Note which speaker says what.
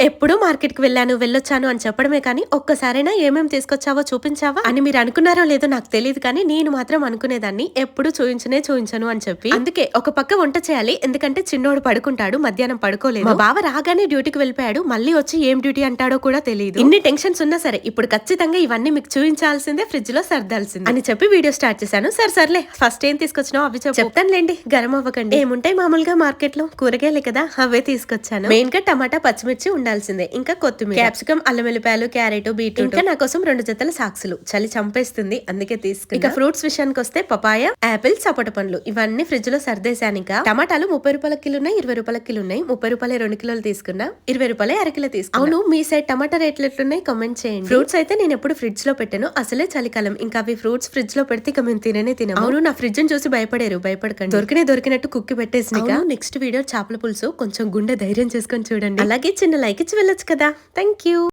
Speaker 1: ఎప్పుడు మార్కెట్కి వెళ్ళాను వెళ్ళొచ్చాను అని చెప్పడమే కానీ ఒక్కసారైనా ఏమేమి తీసుకొచ్చావో చూపించావా అని మీరు అనుకున్నారో లేదో నాకు తెలియదు కానీ నేను మాత్రం అనుకునేదాన్ని. ఎప్పుడు చూయించనే చూయించను అని చెప్పి. అందుకే ఒక పక్క వంట చేయాలి. ఎందుకంటే చిన్నోడు పడుకుంటాడు మధ్యాహ్నం పడుకోలేదు. మా బావ రాగానే డ్యూటీకి వెళ్ళిపోయాడు. మళ్ళీ వచ్చి ఏం డ్యూటీ అంటాడో కూడా తెలియదు ఇన్ని టెన్షన్స్ ఉన్నా సరే ఇప్పుడు ఖచ్చితంగా ఇవన్నీ మీకు చూపించాల్సిందే ఫ్రిడ్జ్లో సర్దాల్సిందే అని చెప్పి వీడియో స్టార్ట్ చేశాను. సరే సర్లే. ఫస్ట్ ఏం తీసుకొచ్చినావు అవి చెప్తాను చెప్తానులేండి. గరం అవ్వకండి. ఏముంటాయి మామూలుగా మార్కెట్లో కూరగాయలే కదా అవే తీసుకొచ్చాను. మెయిన్గా టమాటా పచ్చిమిర్చి ఉండాలి. ఉండాల్సిందే. ఇంకా కొత్తిమీర. క్యాప్సికం అల్లం వెల్లిపాయలు క్యారెట్ బీట్రూట్. ఇంకా నా కోసం రెండు జతల సాక్సులు. చలి చంపేస్తుంది అందుకే తీసుకుని ఇక ఫ్రూట్స్ విషయానికి వస్తే పపాయ యాపిల్ సపోట పండ్లు. ఇవన్నీ ఫ్రిడ్జ్లో సర్దేశాను ఇంకా టమాటాలు ముప్పై రూపాయల కిలో ఉన్నాయి ఇరవై రూపాయల కిలో ఉన్నాయి ముప్పై రూపాయల రెండు కిలోలు తీసుకున్నా ఇరవై రూపాయల అరకిలో తీసుకున్నా. అవును మీ సైడ్ టమాటా రేట్లు ఎట్లున్నాయి కమెంట్ చేయండి. ఫ్రూట్స్ అయితే నేను ఎప్పుడు ఫ్రిడ్జ్లో పెట్టాను అసలే చలికాలం. ఇంకా అవి ఫ్రూట్స్ ఫ్రిడ్జ్లో పెడితే ఇక మేము తిననే తినం అవును నా ఫ్రిడ్జ్ చూసి భయపడారు భయపడకండి. దొరికినే దొరికినట్టు కుక్కి పెట్టేసి నెక్స్ట్ వీడియో చేపల పులుసు. కొంచెం గుండె ధైర్యం చేసుకొని చూడండి. అలాగే చిన్న లైక్ ఇచ్చి వెళ్ళొచ్చు కదా థ్యాంక్ యూ